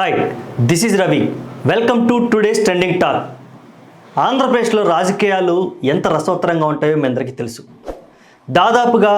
Hi this is Ravi welcome to today's trending talk ఆంధ్రప్రదేశ్లో రాజకీయాలు ఎంత రసవత్తరంగా ఉంటాయో మీ అందరికీ తెలుసు. దాదాపుగా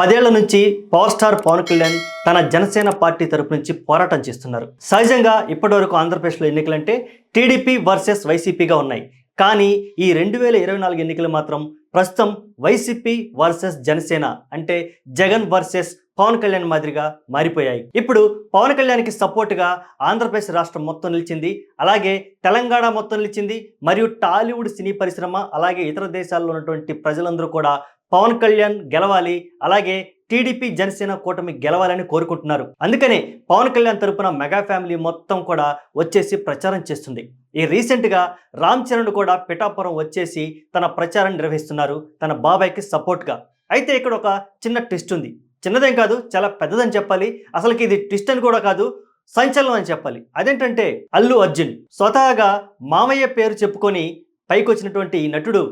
పదేళ్ళ నుంచి పవర్ స్టార్ పవన్ కళ్యాణ్ తన జనసేన పార్టీ తరపు నుంచి పోరాటం చేస్తున్నారు. సహజంగా ఇప్పటివరకు ఆంధ్రప్రదేశ్లో ఎన్నికలంటే టీడీపీ వర్సెస్ వైసీపీగా ఉన్నాయి. కానీ ఈ రెండు వేల ఇరవై నాలుగు ఎన్నికలు మాత్రం ప్రస్తుతం వైసీపీ వర్సెస్ జనసేన అంటే జగన్ వర్సెస్ పవన్ కళ్యాణ్ మాదిరిగా మారిపోయాయి. ఇప్పుడు పవన్ కళ్యాణ్కి సపోర్ట్గా ఆంధ్రప్రదేశ్ రాష్ట్రం మొత్తం నిలిచింది. అలాగే తెలంగాణ మొత్తం నిలిచింది. మరియు టాలీవుడ్ సినీ పరిశ్రమ అలాగే ఇతర దేశాల్లో ఉన్నటువంటి ప్రజలందరూ కూడా పవన్ కళ్యాణ్ గెలవాలి. అలాగే టీడీపీ జనసేన కూటమి గెలవాలని కోరుకుంటున్నారు. అందుకనే పవన్ కళ్యాణ్ తరపున మెగా ఫ్యామిలీ మొత్తం కూడా వచ్చేసి ప్రచారం చేస్తుంది. ఈ రీసెంట్గా రామ్ చరణ్ కూడా పిఠాపురం వచ్చేసి తన ప్రచారం నిర్వహిస్తున్నారు. తన బాబాయ్కి సపోర్ట్గా. అయితే ఇక్కడ ఒక చిన్న ట్విస్ట్ ఉంది. చిన్నదేం కాదు చాలా పెద్దదని చెప్పాలి. అసలుకి ఇది ట్విస్ట్ అని కూడా కాదు సంచలనం అని చెప్పాలి. అదేంటంటే అల్లు అర్జున్ స్వతహాగా మామయ్య పేరు చెప్పుకొని పైకి వచ్చినటువంటి ఈ నటుడు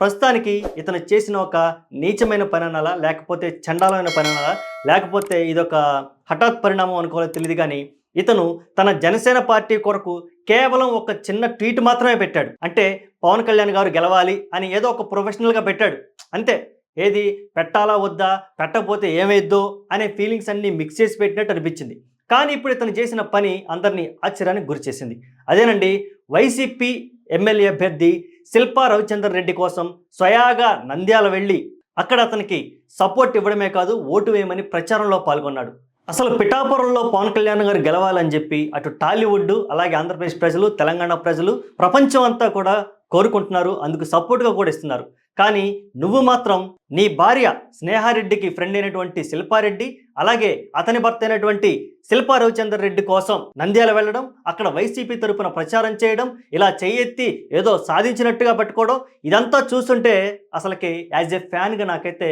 ప్రస్తుతానికి ఇతను చేసిన ఒక నీచమైన పని అనాలా లేకపోతే చండాలమైన పని లేకపోతే ఇదొక హఠాత్ పరిణామం అనుకోవాలో తెలియదు కానీ ఇతను తన జనసేన పార్టీ కొరకు కేవలం ఒక చిన్న ట్వీట్ మాత్రమే పెట్టాడు. అంటే పవన్ కళ్యాణ్ గారు గెలవాలి అని ఏదో ఒక ప్రొఫెషనల్గా పెట్టాడు. అంతే. ఏది? పెట్టాలా వద్దా? పెట్టకపోతే ఏమైద్దో? అనే ఫీలింగ్స్ అన్నీ మిక్స్ చేసి పెట్టినట్టు అనిపించింది. కానీ ఇప్పుడు ఇతను చేసిన పని అందరినీ ఆశ్చర్యానికి గురిచేసింది అదేనండి వైసీపీ ఎమ్మెల్యే అభ్యర్థి శిల్పా రవిచంద్ర రెడ్డి కోసం స్వయాగా నంద్యాల వెళ్ళి అక్కడ అతనికి సపోర్ట్ ఇవ్వడమే కాదు ఓటు వేయమని ప్రచారంలో పాల్గొన్నాడు. అసలు పిఠాపురంలో పవన్ కళ్యాణ్ గారు గెలవాలని చెప్పి అటు టాలీవుడ్ అలాగే ఆంధ్రప్రదేశ్ ప్రజలు తెలంగాణ ప్రజలు ప్రపంచం అంతా కూడా కోరుకుంటున్నారు. అందుకు సపోర్ట్గా కూడా ఇస్తున్నారు. కానీ నువ్వు మాత్రం నీ భార్య స్నేహారెడ్డికి ఫ్రెండ్ అయినటువంటి శిల్పారెడ్డి అలాగే అతని భర్త అయినటువంటి శిల్పా రవిచందర్ రెడ్డి కోసం నంద్యాల వెళ్ళడం అక్కడ వైసీపీ తరపున ప్రచారం చేయడం ఇలా చెయ్యెత్తి ఏదో సాధించినట్టుగా పట్టుకోవడం ఇదంతా చూస్తుంటే అసలుకి యాజ్ ఎ ఫ్యాన్గా నాకైతే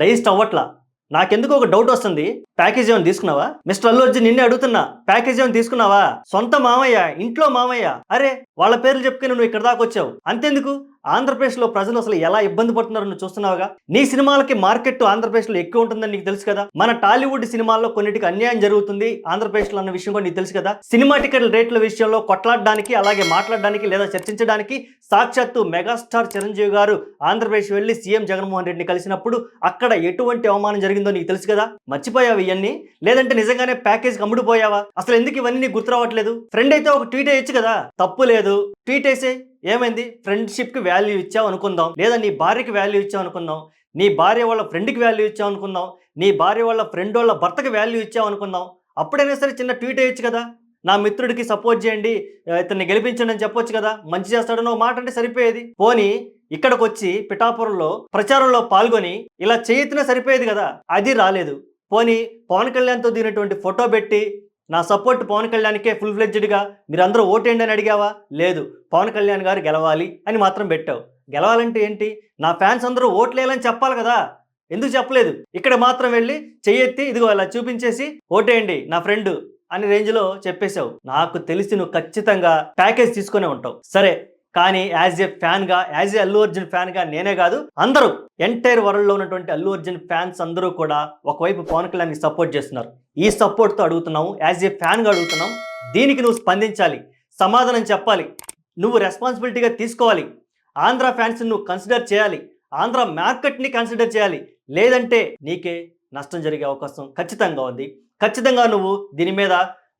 డైస్ట్ అవ్వట్లా. నాకెందుకు ఒక డౌట్ వస్తుంది. ప్యాకేజ్ ఏమైనా తీసుకున్నావా? మిస్టర్ అల్లు అర్జున్ నిన్నే అడుగుతున్నా ప్యాకేజ్ ఏమైనా తీసుకున్నావా? సొంత మామయ్య ఇంట్లో మామయ్య. అరే వాళ్ళ పేర్లు చెప్పుకుని నువ్వు ఇక్కడ దాకా వచ్చావు. అంతెందుకు? ఆంధ్రప్రదేశ్లో ప్రజలు అసలు ఎలా ఇబ్బంది పడుతున్నారో నువ్వు చూస్తున్నావుగా? నీ సినిమాలకి మార్కెట్ ఆంధ్రప్రదేశ్లో ఎక్కువ ఉంటుందని నీకు తెలుసు కదా? మన టాలీవుడ్ సినిమాల్లో కొన్నిటికి అన్యాయం జరుగుతుంది ఆంధ్రప్రదేశ్లో అన్న విషయం కూడా నీకు తెలుసు కదా? సినిమా టికెట్ రేట్ల విషయంలో కొట్లాడడానికి అలాగే మాట్లాడడానికి లేదా చర్చించడానికి సాక్షాత్తు మెగాస్టార్ చిరంజీవి గారు ఆంధ్రప్రదేశ్ వెళ్ళి సీఎం జగన్మోహన్ రెడ్డిని కలిసినప్పుడు అక్కడ ఎటువంటి అవమానం జరిగిందో నీకు తెలుసు కదా? మర్చిపోయావు ఇవన్నీ లేదంటే నిజంగానే ప్యాకేజ్ అమ్ముడుపోయావా? అసలు ఎందుకు ఇవన్నీ నీకు గుర్తు రావట్లేదు? ఫ్రెండ్ అయితే ఒక ట్వీట్ వేయచ్చు కదా? తప్పు లేదు. ట్వీట్ వేసే ఏమైంది? ఫ్రెండ్షిప్కి వాల్యూ ఇచ్చావు అనుకుందాం. లేదా నీ భార్యకి వాల్యూ ఇచ్చావు అనుకుందాం. నీ భార్య వాళ్ళ ఫ్రెండ్కి వాల్యూ ఇచ్చావు అనుకుందాం. నీ భార్య వాళ్ళ ఫ్రెండ్ వాళ్ళ భర్తకి వాల్యూ ఇచ్చావు అనుకుందాం. అప్పుడైనా సరే చిన్న ట్వీట్ వేయచ్చు కదా. నా మిత్రుడికి సపోర్ట్ చేయండి. ఇతన్ని గెలిపించండి అని చెప్పొచ్చు కదా. మంచి చేస్తాడని ఒక మాట అంటే సరిపోయేది. పోనీ ఇక్కడికి వచ్చి పిఠాపురంలో ప్రచారంలో పాల్గొని ఇలా చేయతినా సరిపోయేది కదా. అది రాలేదు. పోనీ పవన్ కళ్యాణ్తో దిగినటువంటి ఫోటో పెట్టి నా సపోర్ట్ పవన్ కళ్యాణ్కే ఫుల్ ఫ్లెడ్జ్డ్గా మీరందరూ ఓటేయండి అని అడిగావా? లేదు. పవన్ కళ్యాణ్ గారు గెలవాలి అని మాత్రం పెట్టావు. గెలవాలంటే ఏంటి? నా ఫ్యాన్స్ అందరూ ఓట్లేయాలని చెప్పాలి కదా. ఎందుకు చెప్పలేదు? ఇక్కడ మాత్రం వెళ్ళి చెయ్యెత్తి ఇదిగో అలా చూపించేసి ఓటేయండి నా ఫ్రెండ్ అని రేంజ్లో చెప్పేశావు. నాకు తెలిసి నువ్వు ఖచ్చితంగా ప్యాకేజ్ తీసుకునే ఉంటావు. సరే. కానీ యాజ్ ఏ ఫ్యాన్గా యాజ్ ఏ అల్లు అర్జున్ ఫ్యాన్గా నేనే కాదు అందరూ ఎంటైర్ వరల్డ్లో ఉన్నటువంటి అల్లు అర్జున్ ఫ్యాన్స్ అందరూ కూడా ఒకవైపు పవన్ కళ్యాణ్కి సపోర్ట్ చేస్తున్నారు. ఈ సపోర్ట్తో అడుగుతున్నాము యాజ్ ఏ ఫ్యాన్గా అడుగుతున్నాం దీనికి నువ్వు స్పందించాలి సమాధానం చెప్పాలి నువ్వు రెస్పాన్సిబిలిటీగా తీసుకోవాలి ఆంధ్ర ఫ్యాన్స్ నువ్వు కన్సిడర్ చేయాలి ఆంధ్ర మార్కెట్ని కన్సిడర్ చేయాలి లేదంటే నీకే నష్టం జరిగే అవకాశం ఖచ్చితంగా ఉంది. ఖచ్చితంగా నువ్వు దీని మీద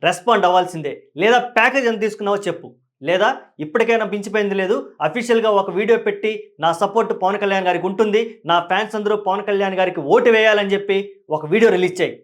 రెస్పాండ్ అవ్వాల్సిందే లేదా ప్యాకేజ్ ఎంత తీసుకున్నావో చెప్పు. లేదా ఇప్పటికైనా మించిపోయింది లేదు. అఫీషియల్గా ఒక వీడియో పెట్టి నా సపోర్ట్ పవన్ కళ్యాణ్ గారికి ఉంటుంది. నా ఫ్యాన్స్ అందరూ పవన్ కళ్యాణ్ గారికి ఓటు వేయాలని చెప్పి ఒక వీడియో రిలీజ్ చేయి.